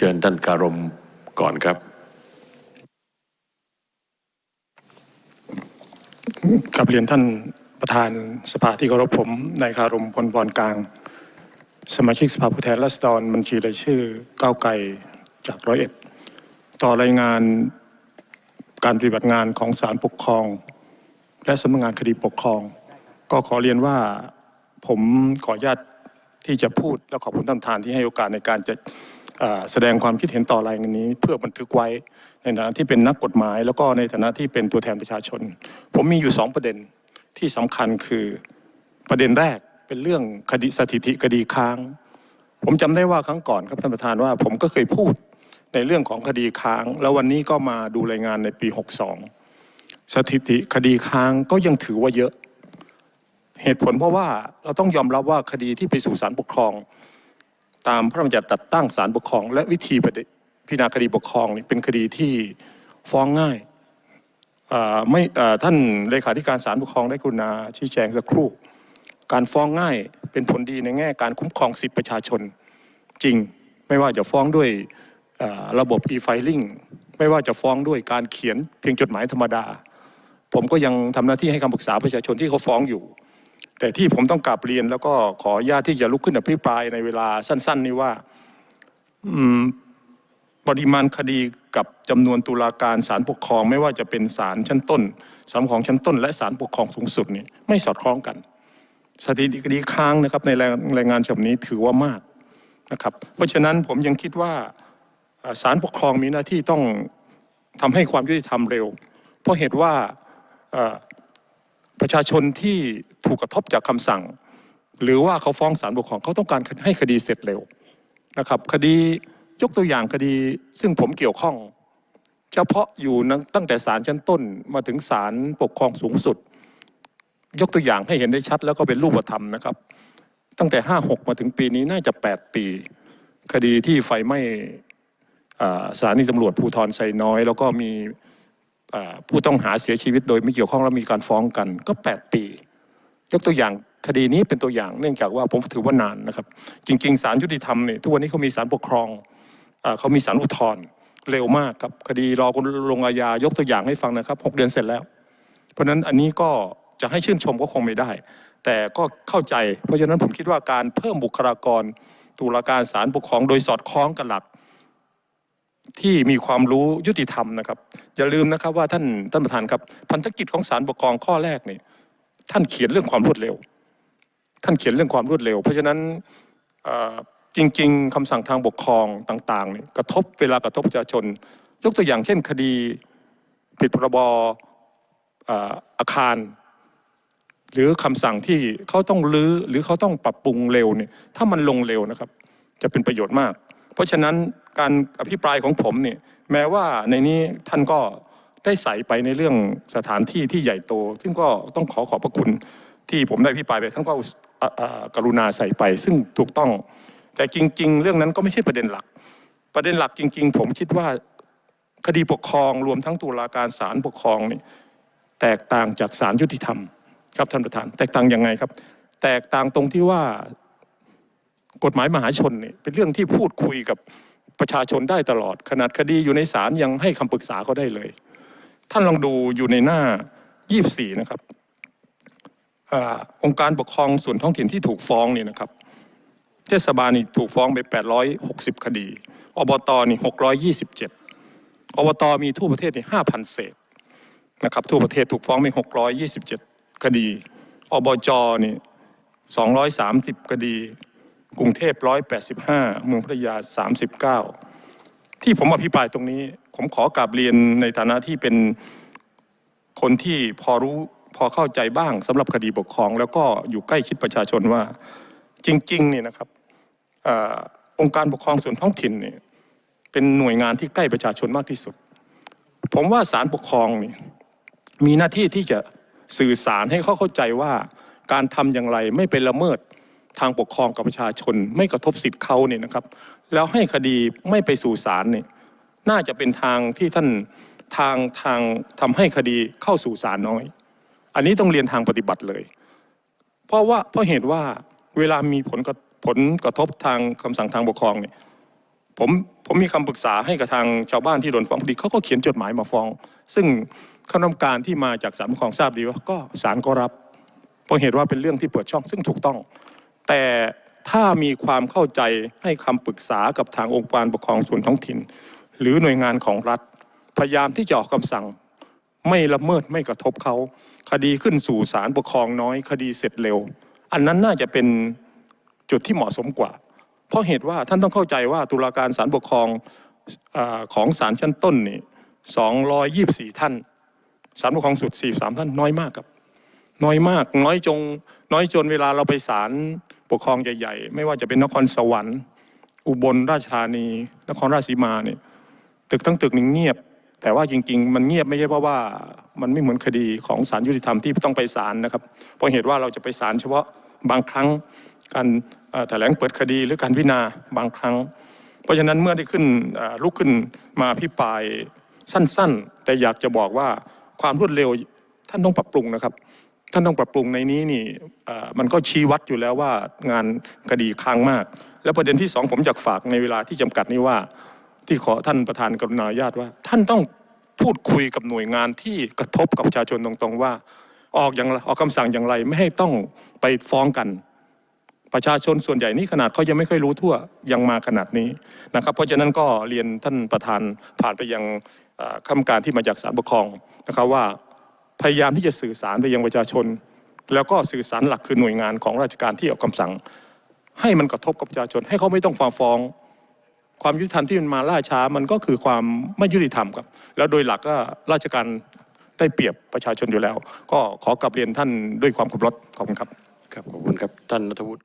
เชิญท่านการมก่อนครับกับเรียนท่านประธานสภาที่เคารพผมนายคารมพลพรกลาง สมาชิกสภาผู้แทนราษฎรบัญชีรายชื่อก้าวไกลจากร้อยเอ็ดต่อรายงานการปฏิบัติงานของศาลปกครอง และสำนักงานคดีปกครอง ก็ขอเรียนว่าผมขออนุญาตที่จะพูดและขอบคุณท่านประธานที่ให้โอกาสในการจะ แสดงความคิดเห็นต่อรายงานนี้ เพื่อบันทึกไว้ในฐานะที่เป็นนักกฎหมาย แล้วก็ในฐานะที่เป็นตัวแทนประชาชน ผมมีอยู่สองประเด็นที่สำคัญคือประเด็นแรกเป็นเรื่องคดีสถิติคดีค้าง ผมจำได้ว่าครั้งก่อนครับท่านประธานว่า ผมก็เคยพูดในเรื่องของคดีค้าง แล้ววันนี้ก็มาดูรายงานในปี 62 สถิติคดีค้างก็ยังถือว่าเยอะ เหตุผลเพราะว่าเราต้องยอมรับว่าคดีที่ไปสู่ศาลปกครอง ตามพระราชบัญญัติตัดตั้งศาลปกครอง และวิธีพิจารณาคดีปกครองนี่เป็นคดีที่ฟ้องง่ายไม่ท่านเลขาธิการศาลปกครองได้กรุณาชี้แจงสักครู่ การฟ้องง่ายเป็นผลดีในแง่การคุ้มครองสิทธิประชาชนจริง ไม่ว่าจะฟ้องด้วยระบบ e-filing ไม่ว่าจะฟ้องด้วยการเขียนเพียงจดหมายธรรมดา ผมก็ยังทำหน้าที่ให้คำปรึกษาประชาชนที่เขาฟ้องอยู่ แต่ที่ผมต้องกลับเรียน แล้วก็ขออนุญาตที่จะลุกขึ้นอภิปรายในเวลาสั้น ๆ นี้ว่าปริมาณคดีกับจำนวนตุลาการศาลปกครอง ไม่ว่าจะเป็นศาลชั้นต้นศาลของชั้นต้น และศาลปกครองสูงสุดนี่ไม่สอดคล้องกัน สถิติคดีค้างนะครับ ในรายงานฉบับนี้ถือว่ามากนะครับ เพราะฉะนั้นผมยังคิดว่าเอ่อศาลปกครองมีหน้าที่ต้องทำให้ความยุติธรรมเร็ว เพราะเหตุว่า ประชาชนที่ถูกกระทบจากคำสั่ง หรือว่าเขาฟ้องศาลปกครองเขาต้องการให้คดีเสร็จเร็วนะครับคดียกตัวอย่างคดี ซึ่งผมเกี่ยวข้อง เฉพาะอยู่ตั้งแต่ศาลชั้นต้นมาถึงศาลปกครองสูงสุด ยกตัวอย่างให้เห็นได้ชัด แล้วก็เป็นรูปธรรมนะครับ ตั้งแต่ 56 มาถึงปีนี้น่าจะ 8 ปี คดีที่ไฟไหม้อ่าสถานีตำรวจภูธรไซน้อย แล้วก็มี ผู้ต้องหาเสียชีวิตโดยไม่เกี่ยวข้องแล้วมีการฟ้องกัน ก็ 8 ปี ยกตัวอย่างคดีนี้เป็นตัวอย่างเนื่องจากว่าผมถือว่านานนะครับ จริงๆศาลยุติธรรมเนี่ยทุกวันนี้เขามีศาลปกครองอเขามีศาลอุทธรณ์เร็วมากครับคดีรอคนลงอาญายกตัวอย่างให้ฟังนะครับ6เดือนเสร็จแล้ว เพราะฉะนั้นอันนี้ก็จะให้ชื่นชมก็คงไม่ได้ แต่ก็เข้าใจ เพราะฉะนั้นผมคิดว่าการเพิ่มบุคลากรตุลาการศาลปกครองโดยสอดคล้องกับหลัก ที่มีความรู้ยุติธรรมนะครับ อย่าลืมนะครับว่าท่านท่านประธานครับ พันธกิจของศาลปกครองข้อแรกนี่ท่านเขียนเรื่องความรวดเร็ว ท่านเขียนเรื่องความรวดเร็ว เพราะฉะนั้นจริง ๆคำสั่งทางปกครองต่างๆนี่กระทบเวลากระทบประชาชน ยกตัวอย่างเช่นคดีผิดพรบเอ่ออาคาร หรือคำสั่งที่เขาต้องรื้อหรือเขาต้องปรับปรุงเร็วเนี่ยถ้ามันลงเร็วนะครับ จะเป็นประโยชน์มาก เพราะฉะนั้นการอภิปรายของผมเนี่ยแม้ว่าในนี้ท่านก็ได้ใส่ไปในเรื่องสถานที่ที่ใหญ่โต ซึ่งก็ต้องขอขอบพระคุณที่ผมได้อภิปรายไปท่านก็อุตอ่าอ่ากรุณาใส่ไป ซึ่งถูกต้อง แต่จริง ๆ เรื่องนั้นก็ไม่ใช่ประเด็นหลัก ประเด็นหลักจริง ๆ ผมคิดว่าคดีปกครองรวมทั้งตุลาการศาลปกครองนี่แตกต่างจากศาลยุติธรรม ครับท่านประธาน แตกต่างยังไงครับ แตกต่างตรงที่ว่า กฎหมายมหาชนเนี่ยเป็นเรื่องที่พูดคุยกับประชาชนได้ตลอด ขนาดคดีอยู่ในศาลยังให้คำปรึกษาเขาได้เลย ท่านลองดูอยู่ในหน้า 24 นะครับอองค์การปกครองส่วนท้องถิ่นที่ถูกฟ้องนี่นะครับ เทศบาลนี่ถูกฟ้องไป 860 คดี อบตนี่627 อบตมีทั่วประเทศนี่5,000 เศษนะครับทั่วประเทศถูกฟ้องไป 627 คดี อบจนี่230 คดี กรุงเทพ185เมืองพัทยา39ที่ผมอภิปรายตรงนี้ ผมขอกราบเรียนในฐานะที่เป็นคนที่พอรู้พอเข้าใจบ้างสำหรับคดีปกครอง แล้วก็อยู่ใกล้ชิดประชาชนว่า จริงๆเนี่ยนะครับอองค์การปกครองส่วนท้องถิ่นเนี่ยเป็นหน่วยงานที่ใกล้ประชาชนมากที่สุด ผมว่าศาลปกครองนี่มีหน้าที่ที่จะสื่อสารให้เขาเข้าใจว่าการทำอย่างไรไม่เป็นละเมิด ทางปกครองกับประชาชน ไม่กระทบสิทธิ์เขาเนี่ยนะครับ แล้วให้คดีไม่ไปสู่ศาลเนี่ยน่าจะเป็นทางที่ท่านทางทางทำให้คดีเข้าสู่ศาลน้อย อันนี้ต้องเรียนทางปฏิบัติเลย เพราะว่าเพราะเหตุว่าเวลามีผลกระผลกระทบทางคำสั่งทางปกครองเนี่ยผมผมมีคำปรึกษาให้กับทางชาวบ้านที่โดนฟ้องคดีเขาก็เขียนจดหมายมาฟ้อง ซึ่งคณะกรรมการที่มาจากศาลปกครองทราบดีว่าก็ศาลก็รับเพราะเหตุว่าเป็นเรื่องที่เปิดช่องซึ่งถูกต้อง แต่ถ้ามีความเข้าใจให้คำปรึกษากับทางองค์การปกครองส่วนท้องถิ่น หรือหน่วยงานของรัฐ พยายามที่จะออกคำสั่ง ไม่ละเมิดไม่กระทบเขา คดีขึ้นสู่ศาลปกครองน้อย คดีเสร็จเร็ว อันนั้นน่าจะเป็นจุดที่เหมาะสมกว่า เพราะเหตุว่าท่านต้องเข้าใจว่าตุลาการศาลปกครองอของศาลชั้นต้นนี่224 ท่านศาลปกครองสุด 43 ท่านน้อยมากครับ น้อยมาก น้อยจงน้อยจนเวลาเราไปศาล ปกครองใหญ่ๆ ไม่ว่าจะเป็นนครสวรรค์ อุบลราชธานี นครราชสีมาเนี่ยตึกทั้งตึกนี่เงียบ แต่ว่าจริง ๆ มันเงียบไม่ใช่เพราะว่ามันไม่เหมือนคดีของศาลยุติธรรมที่ต้องไปศาลนะครับ เพราะเหตุว่าเราจะไปศาลเฉพาะบางครั้งการแถลงเปิดคดีหรือการพิจารณาบางครั้ง เพราะฉะนั้นเมื่อได้ขึ้นลุกขึ้นมาพิปรายสั้น ๆ แต่อยากจะบอกว่าความรวดเร็วท่านต้องปรับปรุงนะครับ ท่านต้องปรับปรุงในนี้นี่มันก็ชี้วัดอยู่แล้วว่างานคดีค้างมาก แล้วประเด็นที่สองผมอยากฝากในเวลาที่จำกัดนี้ว่า ที่ขอท่านประธานกรุณาญาตว่า ท่านต้องพูดคุยกับหน่วยงานที่กระทบกับประชาชนตรงๆว่า ออกอย่างออกคำสั่งอย่างไรไม่ให้ต้องไปฟ้องกัน ประชาชนส่วนใหญ่นี่ขนาดเขายังไม่ค่อยรู้ทั่วยังมาขนาดนี้นะครับ เพราะฉะนั้นก็เรียนท่านประธานผ่านไปยังเอ่อคำการที่มาจากศาลปกครองนะครับว่า พยายามที่จะสื่อสารไปยังประชาชน แล้วก็สื่อสารหลักคือหน่วยงานของราชการที่ออกคำสั่ง ให้มันกระทบกับประชาชน ให้เขาไม่ต้องฟ้องฟ้อง ความยุติธรรมที่มันมาล่าช้ามันก็คือความไม่ยุติธรรมครับ แล้วโดยหลักก็ราชการได้เปรียบประชาชนอยู่แล้ว ก็ขอกลับเรียนท่านด้วยความเคารพขอบคุณครับ ครับขอบคุณครับท่านนัทวุฒิ